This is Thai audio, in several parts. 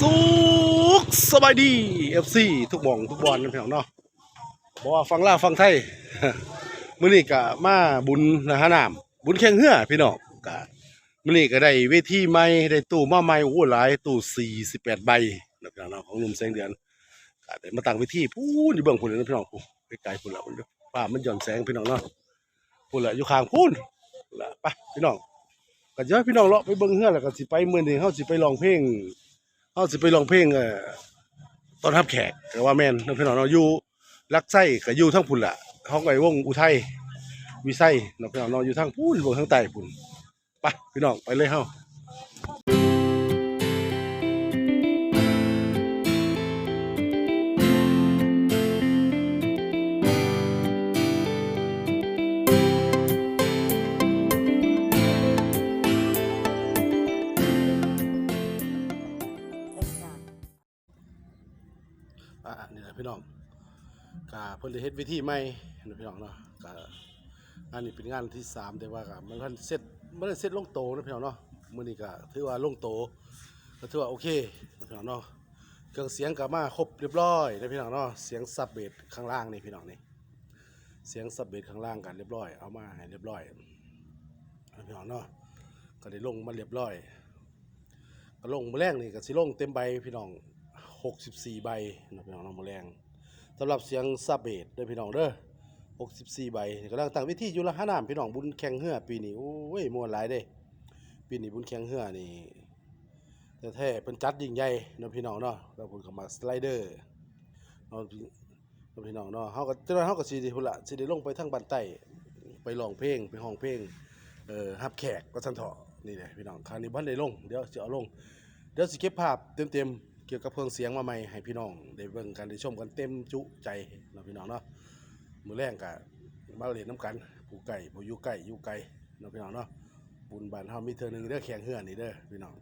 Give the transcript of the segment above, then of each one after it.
สุขสบายดีเอฟซีทุกหม่องทุกบอลนั่นเพียงเนาะบอกว่าฟังลาฟังไทยมื้อนี้ก็มาบุญนะฮะน้ำบุญแข่งเหือพี่น้องก็มื้อนี้ก็ได้เวทีใหม่ได้ตู้มาใหม่โอ้หลายตู้48ใบนะพี่น้องเนาของหนุ่มแสงเดือนก็ได้มาตั้งเวทีพูนอยู่เบื้องพุ่นเลยนะพี่น้องพูไกลๆพุ่นละพุ่นเด้อฟ้ามันย่อนแสงพี่น้องเนาะพุ่นละอยู่ข้างพุ่นละไปพี่น้องก็จะให้พี่น้องเลาะไปเบิ่งเหือแล้วก็สิไปมื้อนี้เฮาสิไปร้องเพลง เขาสิไปลองเพลงเอ่อตอนรับแขกแต่ว่าแม่นน้องพี่น้องเนาะอยู่ลักไส้ก็อยู่ทั้งพุ่นละเขาไอ้วงอุทัยวิไส้น้องพี่น้องเนาะอยู่ทั้งพุ่นวงทั้งใต้พุ่นไปพี่น้องไปเลยเฮา อ่านี่แหละพี่น้องกาเพิ่นได้เฮ็ดวิธีใหม่นะพี่น้องเนาะกางานนี้เป็นงานที่สามแต่ว่าก็มันเพิ่นเสร็จบ่ได้เสร็จลงโตนะพี่น้องเนาะมื้อนี้ก็ถือว่าลงโตก็ถือว่าโอเคนะพี่น้องเนาะเครื่องเสียงก็มาครบเรียบร้อยนะพี่น้องเนาะเสียงซับเบสข้างล่างนี่พี่น้องนี่เสียงซับเบสข้างล่างกันเรียบร้อยเอามาให้เรียบร้อยนะพี่น้องเนาะก็ได้ลงมาเรียบร้อยก็ลงมือแรงนี่ก็สิลงเต็มใบพี่น้อง 64 ใบนะพี่น้องน้องมือแรงสำหรับเสียงซาเบดด้อพี่น้องเด้อ64 ใบกำลังตั้งวิธีอยู่ละห้าน้ำพี่น้องบุญแข่งเหือปีนี้โอ้ยม่วนหลายเด้ ปีนี้บุญแข่งเหือนี่แต่แท้ๆเป็นจัดยิ่งใหญ่นะพี่น้องเนาะแล้วผมก็มาสไลเดอร์เนาะพี่น้องเนาะเฮาก็เจ้าหน้าเฮาก็สิได้พุ่นละสิได้ลงไปทางบ้านใต้ไปร้องเพลงไปห้องเพลงเอ่อรับแขกก็ซั่นเถาะนี่แหละพี่น้องคราวนี้บ่ได้ลงเดี๋ยวสิเอาลงเดี๋ยวสิเก็บภาพเต็มๆ เกี่ยวกับเครื่องเสียงมาใหม่ให้พี่น้องได้เบิ่งกันได้ชมกันเต็มจุใจเนาะพี่น้องเนาะมือแรงก็มาเล่นน้ำกันผู้ไก่ผู้ยู่ไก่ยู่ไกลเนาะพี่น้องเนาะบุญบานเฮามีเทื่อหนึ่งเด้อแข่งเฮือนี่เด้อพี่น้อง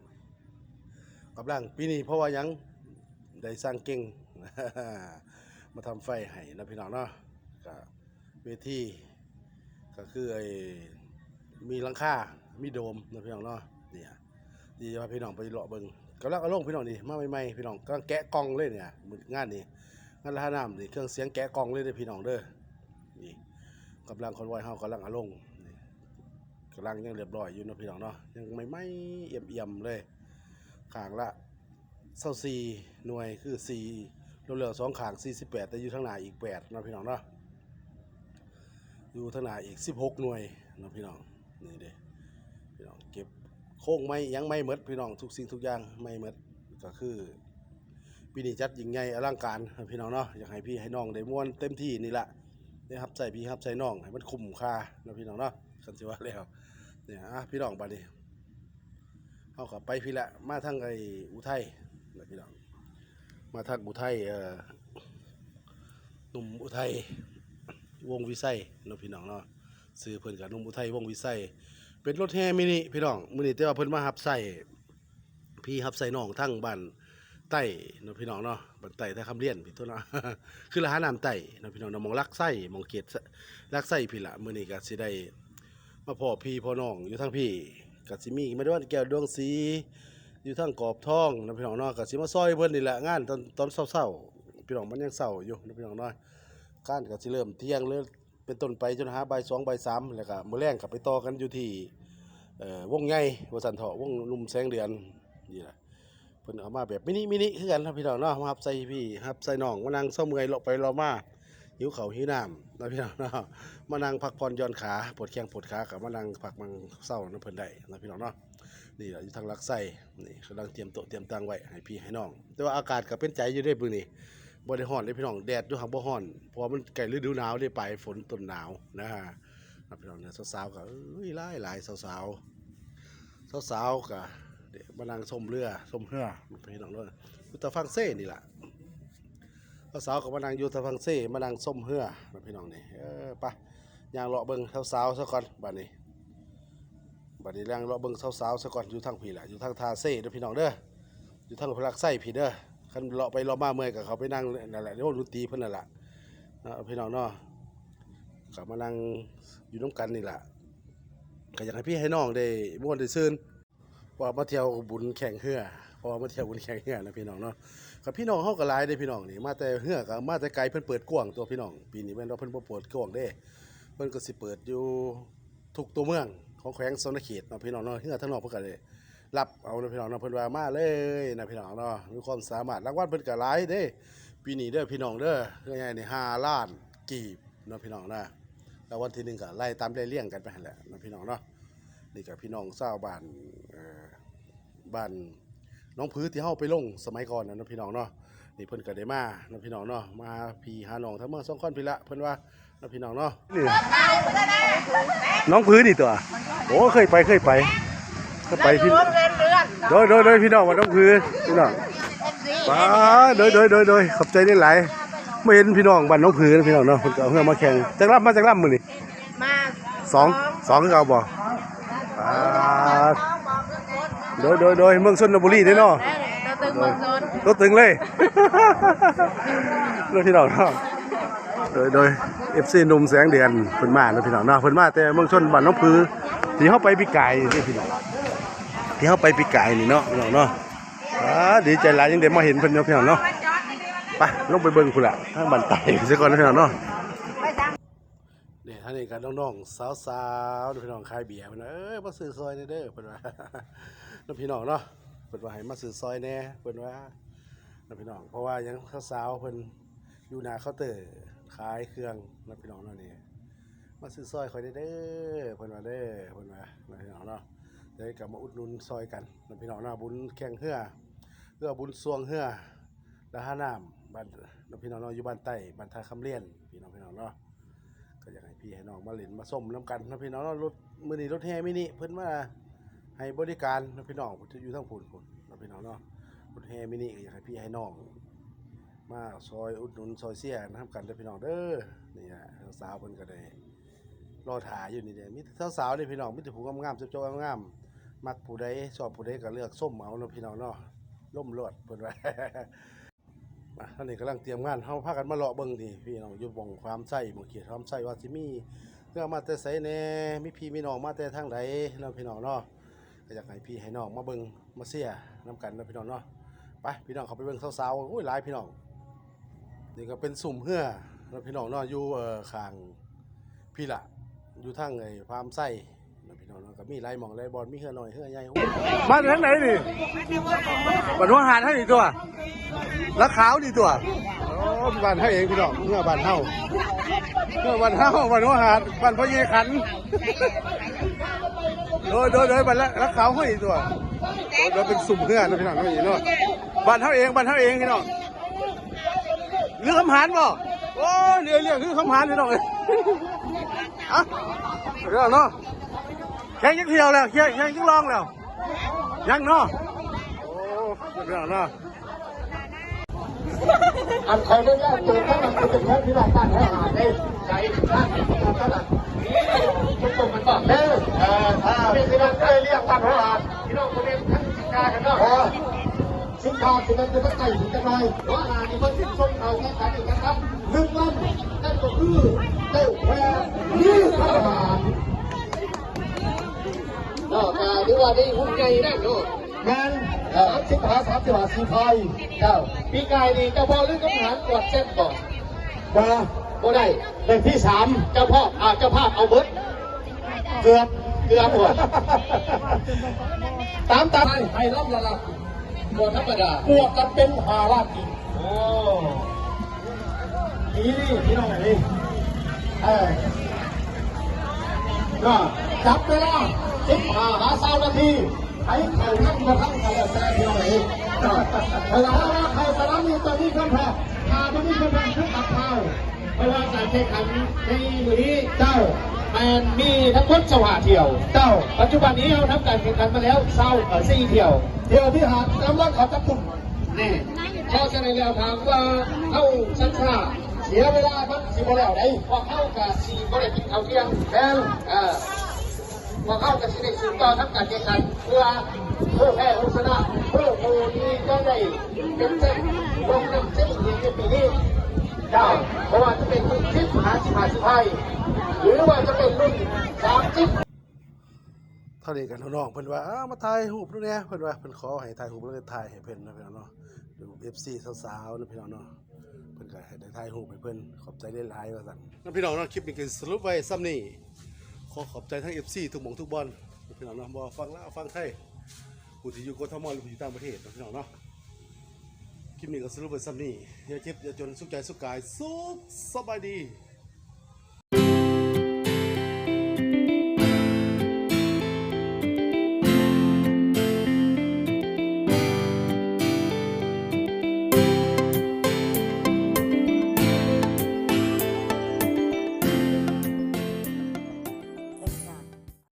กำลังปีนี้เพราะว่ายังได้สร้างเก่งมาทำไฟให้นะพี่น้องเนาะก็เวทีก็คือไอ้มีลังค่ามีโดมนะพี่น้องเนาะเนี่ยดีว่าพี่น้องไปเลาะเบิ่ง กำลังเอาลงพี่น้องนี่มาใหม่ๆพี่น้องกำลังแกะกล่องเลยเนี่ยมืองานนี้งานละหาน้ำนี่เครื่องเสียงแกะกล่องเลยเด้อพี่น้องเด้อนี่กำลังคอนวอยเฮากำลังเอาลงนี่กำลังยังเรียบร้อยอยู่เนาะพี่น้องเนาะยังไม่ไม่เอี่ยมเอี่ยมๆเลยขางละ24หน่วยคือ4เร็วๆสองขาง48แปดแต่อยู่ทางหน้าอีก8เนะพี่น้องเนาะอยู่ทางหน้าอีก16หกหน่วยนะพี่น้องนี่เด้พี่น้องเก็บ โค้งไม่ยังไม่หมดพี่น้องทุกสิ่งทุกอย่างไม่หมดก็คือปีนี้จัดยิ่งใหญ่อลังการพี่น้องเนาะอยากให้พี่ให้น้องได้ม่วนเต็มที่นี่แหละได้รับใส่พี่ครับใส่น้องให้มันคุ้มค่านะพี่น้องเนาะกันสิว่าแล้วเนี่ยอะพี่น้องบัดนี้เอากลับไปพี่ละมาทางไอ้อุทัยนะพี่น้องมาทางอุทัยเอ่อหนุ่มอุทัยวงวิไสเนะพี่น้องเนาะซื้อเพิ่นกับหนุ่มอุทัยวงวิไส เป็นรถแห่มินิพี่น้องมื้อนี้แต่ว่าเพิ่นมารับใส่พี่รับใส่น้องทั้งบ้านใต้เนาะพี่น้องเนาะบ้านใต้ท่าคำเลียนพี่ตัวเนาะคือละหาน้ำใต้เนาะพี่น้องเนาะมองลักไส้มองเกตลักไส้พี่ละมื้อนี้ก็สิได้มาพ่อพี่พ่อน้องอยู่ทั้งพี่ก็สิมีมาด้วยแก้วดวงสีอยู่ทั้งกรอบทองเนาะพี่น้องเนาะก็สิมาซอยเพิ่นนี่แหละงานตอนตอนเช้าๆพี่น้องมันยังเช้าอยู่เนาะพี่น้องเนาะการก็สิเริ่มเที่ยงเลย เป็นต้นไปจนหาบ่ายสองใบสามแล้วก็มือแรงก็ไปต่อกันอยู่ที่เอ่อวงใหญ่วสันเถาะวงลุมแสงเดือนนี่แหละเพิ่นเอามาแบบมินิมินิคือกันครับพี่น้องเนาะมารับใส่พี่รับใส่น้องมานั่งเศร้าเมื่อยเลาะไปเลาะมาหิวข้าหิวน้ำนะพี่น้องเนาะมานั่งพักผ่อนย่อนขาปวดแข้งปวดขากับมานั่งพักมังเศร้านะเพิ่นได้นะพี่น้องเนาะนี่แหละอยู่ทางลักไส้นี่กำลังเตรียมโต๊ะเตรียมตังไว้ให้พี่ให้น้อง แต่ว่าอากาศก็เป็นใจอยู่ได้มื้อนี้ บ่ได้ร้อนเลยพี่น้องแดดอยู่หักบ่ร้อนเพราะว่ามันใกล้ฤดูหนาวได้ปฝนต้นหนาวนะฮะพี่น้องเนี่ยสาวๆก็เอ้ยหลายหลายสาวๆสาวๆกะเดี๋ยวมานั่งชมเรือชมเรือพี่น้องด้วยอยู่ตะฟังเซ่นี่แหละสาวๆก็มานั่งอยู่ตะฟังเซ่มานั่งชมเรือพี่น้องนี่เออไปย่างเลาะเบิ่งสาวๆซะก่อนบัดนี้บัดนี้ย่างเลาะเบิ่งสาวๆซะก่อนอยู่ทางพี่แหละอยู่ทางทาเซ่เด้อพี่น้องเด้ออยู่ทางพลักไส้พี่เด้อ คันเลาะไปเลาะมาเมื่อยกับเขาไปนั่งนั่นแหละเดี๋ยวดนตรีเพิ่นนั่นแหละเนาะพี่น้องเนาะก็มานั่งอยู่น้ำกันนี่แหละก็อยากให้พี่ให้น้องได้ม่วนได้ซื่นว่ามาเที่ยวบุญแข่งเรือพราะว่ามาเที่ยวบุญแข่งเฮือนะพี่น้องเนาะกับพี่น้องเฮาก็หลายเด้พี่น้องนี่มาแต่เฮือก็มาแต่ไกลเพิ่นเปิดกว้างตัวพี่น้อง ปีนี้แม่นว่าเพิ่นบ่เปิดกว้างเด้เพิ่นก็สิเปิดอยู่ทุกตัวเมืองของแขวงสนเขตเนาะพี่น้องเนาะเฮือทั้งนอกเพิ่นก็ได้ รับเอานะพี่น้องนะเพิ่นว่ามาเลยนะพี่น้องเนาะมีความสามารถรางวัลเพิ่นก็หลายเด้ปีนี้เด้อพี่น้องเด้อเฮือใหญ่นี่5ล้านกีบนะพี่น้องนะแล้ววันที่หนึ่งก็ไล่ตามไล่เลี่ยงกันไปแหละนะพี่น้องเนาะนี่ก็พี่น้องชาวบ้านเอ่อบ้านน้องพื้นที่เฮาไปลงสมัยก่อนนะนะพี่น้องเนาะนี่เพิ่นก็ได้มานะพี่น้องเนาะมาพี่หาน้องทั้งเมื่อสองคนพี่ละเพิ่นว่านะพี่น้องเนาะน้องพื้นนี่ตัวโอ้เคยไปเคยไป เคยไปพี่โดยโดยโดยพี่น้องว่าน้องพื้นพี่น้องป้าโดยโดยโดยโดยขอบใจได้หลายไม่เห็นพี่น้องบ้านน้องพื้นพี่น้องเนาะเพิ่นก็เอาเฮือมาแข่งจักรับมาจักรับมื้อนี่มาสองสองคือเก่าบ่ป้าโดยโดยโดยเมืองชนบุรีเด้อเนาะเราตึงเมืองชนรถตึงเลยรถพี่น้องเนาะโดยโดยเอฟซีหนุ่มแสงเดือนเพิ่นมาเนาะพี่น้องเนาะเพิ่นมาแต่เมืองชนบ้านน้องพือที่เฮาไปปีกายนี่พี่น้อง ที่เฮาไปปีกายนี่เนาะพี่น้องเนาะอ่าดีใจหลายยังได้มาเห็นเพิ่นเนาะพี่น้องเนาะไปลงไปเบิ่งพุ่นล่ะทางบ้านไต่ซะก่อนนะพี่น้องเนาะเนี่ยท่านนี้ก็น้องๆสาวๆพี่น้องขายเบียร์เพิ่นเอ้ยมาซื้อซอยหน่อยเด้อเพิ่นว่าน้องพี่น้องเนาะเพิ่นว่าให้มาซื้อซอยแน่เพิ่นว่าน้องพี่น้องเพราะว่ายังสาวๆเพิ่นอยู่หน้าเคาน์เตอร์ขายเครื่องน้องพี่น้องเนาะนี่มาซื้อซอยคอยเด้อเพิ่นว่าเด้อเพิ่นว่าน้องพี่น้องเนาะ เดี๋ยวกลับมาอุดหนุนซอยกันน้องพี่น้องเนาะบุญแข่งเฮือเฮือบุญสวงเฮือดาหาน้ำบ้านน้องพี่น้องเนาะอยู่บ้านใต้บ้านท่าคำเลียนพี่น้องพี่น้องเนาะก็อยากให้พี่ให้น้องมาเล่นมาส้มน้ำกันน้องพี่น้องเนาะรถมือนี้รถแห่มินิเพิ่นมาให้บริการนะพี่น้องอยู่ทั้งผุนผุนนะพี่น้องเนาะรถแฮมินิอยากให้พี่ให้น้องมาซอยอุดหนุนซอยเสียนะครับกันเด้อพี่น้องเด้อนี่ฮะสาวเพิ่นก็ได้รอถ่ายอยู่นี่เด้อมีแต่สาวๆนี่พี่น้องมีแต่ผู้งามๆเจ้าๆงามๆ มักผู้ใดชอบผู้ใดก็เลือกส้มเอาเนาะพี่น้องเนาะล่มรวดเพิ่นว่ามาท่านนี้กำลังเตรียมงานเฮาพากันมาเลาะเบิ่งนี่พี่น้องอยู่บ่งความใส่บ่เขียดความใส่ว่าสิมีเรื่องมาแต่ไสแหน่มีพี่มีน้องมาแต่ทางใดเนาะพี่น้องเนาะก็อยากให้พี่ให้น้องมาเบิ่งมาเสียน้ำกันเนะพี่น้องเนาะไปพี่น้องเขาไปเบิ่งสาวๆอุ้ยหลายพี่น้องนี่ก็เป็นสุ่มเหือแล้วพี่น้องเนาะอยู่เอ่อข้างพี่ละอยู่ทางไอ้ฟามไส้ มีหลายหม่องหลายบอลมีเหือหน่อยเหือใหญ่มาทางไหนนี่บ้านหัวหาดให้ดีตัวลักขาวดีตัวโอ้บ้านเฮาเองพี่น้องเมื่อบ้านเฮาเมื่อบ้านเฮาบ้านหัวหาดบ้านพ่อเยขันโดยโดยโดยบัตรรักเขาให้ตัวโดยเป็นสุ่มเพื่อนะพี่น้องนี่เนาะบ้านเท่าเองบ้านเท่าเองพี่น้องเรื่องคำหานบ่โอ้ยเรื่องเรื่องคือคำหานพี่น้องเลยอะเรื่องเนาะ แข่งยักเที่ยวแล้วแข่งแข่งยักลองแล้ว ยังเนาะโอ้เรื่องเนาะอันใครได้แรกตัวก็มันจะเป็นแค่ที่เราตั้งให้หาได้ใจตั้งตัวก็แบบทุกคนมันบอกเด้อเออถ้าพี่สินันได้เรียกตั้งให้หาพี่น้องคนนี้ทั้งสินค้ากันเนาะสินค้าสินนั้นจะต้องใส่ถึงกันหน่อยเพราะอาหารนี่มันสิ้นชมเอาแค่ไหนกันครับหนึ่งวันนั่นก็คือเต้าแพรยี่สิบอาหาร นอกจากที่ว่าได้หุ้นใหญ่ได้เนาะงานสามสิบหาสามสิบหาสีไฟเจ้าปีกายนี่เจ้าพ่อเรื่องกำหานกวดเส้นบอกบ่บ่ได้เป็นที่สามเจ้าพ่ออ่าเจ้าภาพเอาเบิดเกือบเกือบหมดตามตามให้รับละลับหมดธรรมดาบวกกันเป็นหาลาบอีกโอ้นี่นี่พี่น้องนี่เออก็จับเวลา สิบห้าหาสามนาทีให้เขานั่งมาทั้งกันแล้วแต่เดียวเองเวลาว่าเขาสนามนี้ตอนนี้เพื่อนแพ้มาตอนนี้เพื่อนแพ้ขึ้นตัดเท้าเพราะว่าการแข่งขันในมือนี้เจ้าแมนมีทั้งหมดสว่าเที่ยว เจ้า ปัจจุบันนี้เราทำการแข่งขันมาแล้วเศร้าเออสี่เที่ยว เที่ยวที่หาดกำลังเขาจะปุ่มนี่เพราะฉะนั้นแล้วถามว่าเข้าชันชาเสียเวลามันสิบแล้วได้พอเข้ากับสี่ก็ได้กินข้าวเที่ยงแม่นเออ พอเข้ากับสิได้สืบต่อทำการแข่งขันเพื่อเพื่อแพ้ผู้ชนะเพื่อโมนี้ก็ได้เป็นเส้นลงนำเส้นอีกในปีนี้ได้เพราะว่าจะเป็นรุ่นสิบหาสิบหาสิบห้าหรือว่าจะเป็นรุ่นสามสิบเท่านี้กันน้องเพิ่นว่าอ้ามาถ่ายรูปด้วยเนี่ยเพิ่นว่าเพิ่นขอให้ถ่ายรูปแล้วก็ถ่ายให้เพิ่นนะพี่น้องเนาะดู FC สาวๆนะพี่น้องเนาะเพิ่นก็ให้ได้ถ่ายรูปให้เพิ่นขอบใจหลายๆว่าซั่นนะพี่น้องเนาะคลิปนี้ก็สรุปไว้ซ้ำนี้ ขอขอบใจทั้งเอฟซีทุกหมองทุกบอลพี่น้องเนาะบอฟังลาวฟังไทยผู้ที่อยู่กทมหรือผู้ที่ต่างประเทศนะพี่น้องเนาะคลิปนี้ก็สรุปเป็นซ้ำนี่อย่าเจ็บอย่าจนสุขใจสุขกายสุขสบายดี